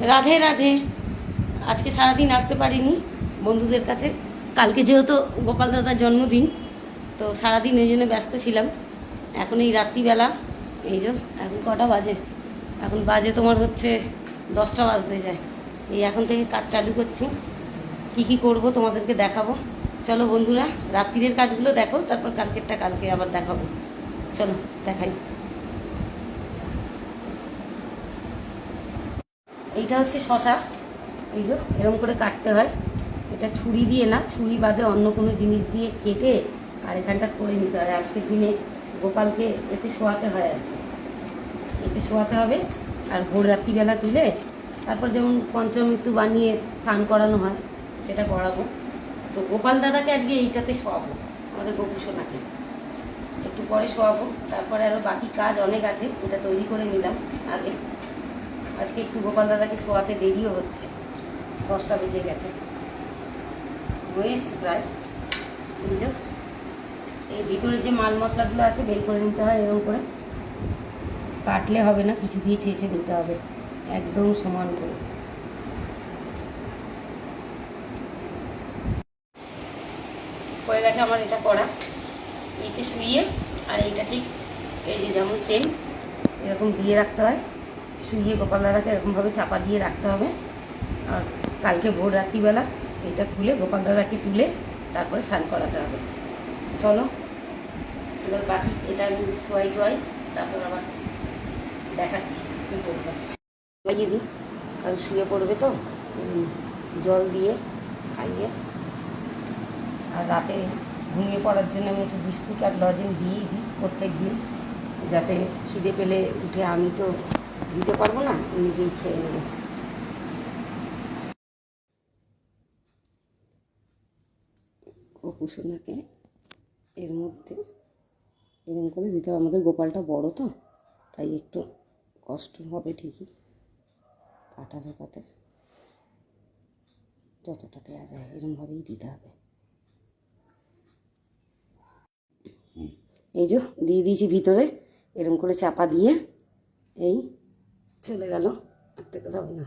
রাধে রাধে। আজকে সারাদিন আসতে পারিনি বন্ধুদের কাছে। কালকে যেহেতু গোপাল দাদার জন্মদিন, তো সারাদিন ওই জন্য ব্যস্ত ছিলাম। এখন এই রাত্রিবেলা, এই যে এখন কটা বাজে? এখন বাজে তোমার হচ্ছে দশটা বাজতে যায়। এই এখন থেকে কাজ চালু করছি। কি কি করব তোমাদেরকে দেখাবো। চলো বন্ধুরা রাত্রিরের কাজগুলো দেখো, তারপর কালকেরটা কালকে আবার দেখাবো। চলো, দেখাই। এইটা হচ্ছে শশা। এই যে এরকম করে কাটতে হয়। এটা ছুরি দিয়ে না, ছুরি বাদে অন্য কোনো জিনিস দিয়ে কেটে আর এখানটা করে নিতে হয়। আজকের দিনে গোপালকে এতে শোয়াতে হয় আর এতে শোয়াতে হবে আর ভোর রাত্রিবেলা তুলে তারপর যেমন পঞ্চমৃত্যু বানিয়ে স্নান করানো হয়, সেটা করাবো। তো গোপাল দাদাকে আজকে এইটাতে শোয়াবো, আমাদের গোপু সোনাকে। একটু পরে শোয়াবো, তারপরে আরও বাকি কাজ অনেক আছে, এটা তৈরি করে নিলাম আগে। আজকে একটু গোপাল দাদাকে শোয়াতে দেরিও হচ্ছে। দশটা বেজে গেছে। হয়ে এসছে প্রায়। বুঝছ এই ভিতরে যে মাল মশলাগুলো আছে, বের করে নিতে হয় এরকম করে। কাটলে হবে না, কিছু দিয়ে চেঁচে নিতে হবে। একদম সমান করে। হয়ে গেছে আমার এটা করা এতে শুইয়ে, আর এইটা ঠিক এই যে যেমন সেম এরকম দিয়ে রাখতে হয়। শুইয়ে গোপাল দাদাকে এরকমভাবে চাপা দিয়ে রাখতে হবে। আর কালকে ভোর রাত্রিবেলা এটা খুলে গোপাল দাদাকে তুলে তারপরে স্নান করাতে হবে। চলো, এবার বাকি এটা আমি শোয়াই টোয়াই তারপর আবার দেখাচ্ছি কী করব। খাইয়ে দিই কাল শুয়ে পড়বে তো। জল দিয়ে খাইয়ে। আর রাতে ঘুমিয়ে পড়ার জন্য আমি একটু বিস্কুট আর লজেন দিয়েই দিই প্রত্যেক দিন যাতে খিদে পেলে উঠে আমি তো দিতে পারব না, নিজেই খেয়ে নেবে। কুসুনাকে এর মধ্যে এরকম করে দিতে হবে। আমাদের গোপালটা বড় তো, তাই একটু কষ্ট হবে ঠিকই, কাটা ঢোকাতে যতটা দেওয়া যায় এরকমভাবেই দিতে হবে। এই যে, দিয়ে দিয়েছি ভিতরে এরকম করে চাপা দিয়ে এই চলে গেল আর থেকে যাবে না